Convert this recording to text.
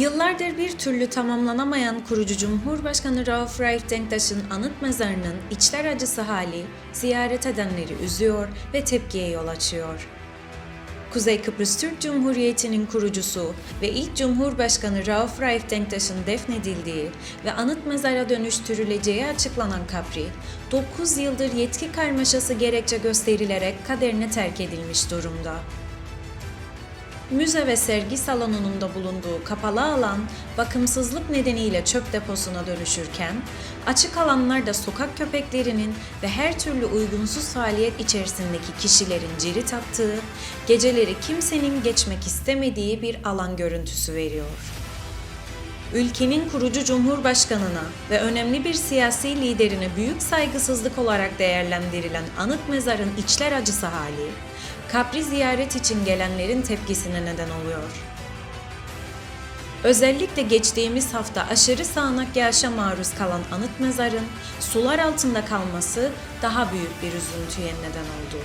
Yıllardır bir türlü tamamlanamayan kurucu Cumhurbaşkanı Rauf Raif Denktaş'ın anıt mezarının içler acısı hali ziyaret edenleri üzüyor ve tepkiye yol açıyor. Kuzey Kıbrıs Türk Cumhuriyeti'nin kurucusu ve ilk Cumhurbaşkanı Rauf Raif Denktaş'ın defnedildiği ve anıt mezara dönüştürüleceği açıklanan Kapri, 9 yıldır yetki karmaşası gerekçe gösterilerek kaderine terk edilmiş durumda. Müze ve sergi salonunun da bulunduğu kapalı alan bakımsızlık nedeniyle çöp deposuna dönüşürken, açık alanlarda sokak köpeklerinin ve her türlü uygunsuz faaliyet içerisindeki kişilerin cirit attığı, geceleri kimsenin geçmek istemediği bir alan görüntüsü veriyor. Ülkenin kurucu cumhurbaşkanına ve önemli bir siyasi liderine büyük saygısızlık olarak değerlendirilen anıt mezarın içler acısı hali, Kapri ziyaret için gelenlerin tepkisine neden oluyor. Özellikle geçtiğimiz hafta aşırı sağanak yağışa maruz kalan anıt mezarın sular altında kalması daha büyük bir üzüntüye neden oldu.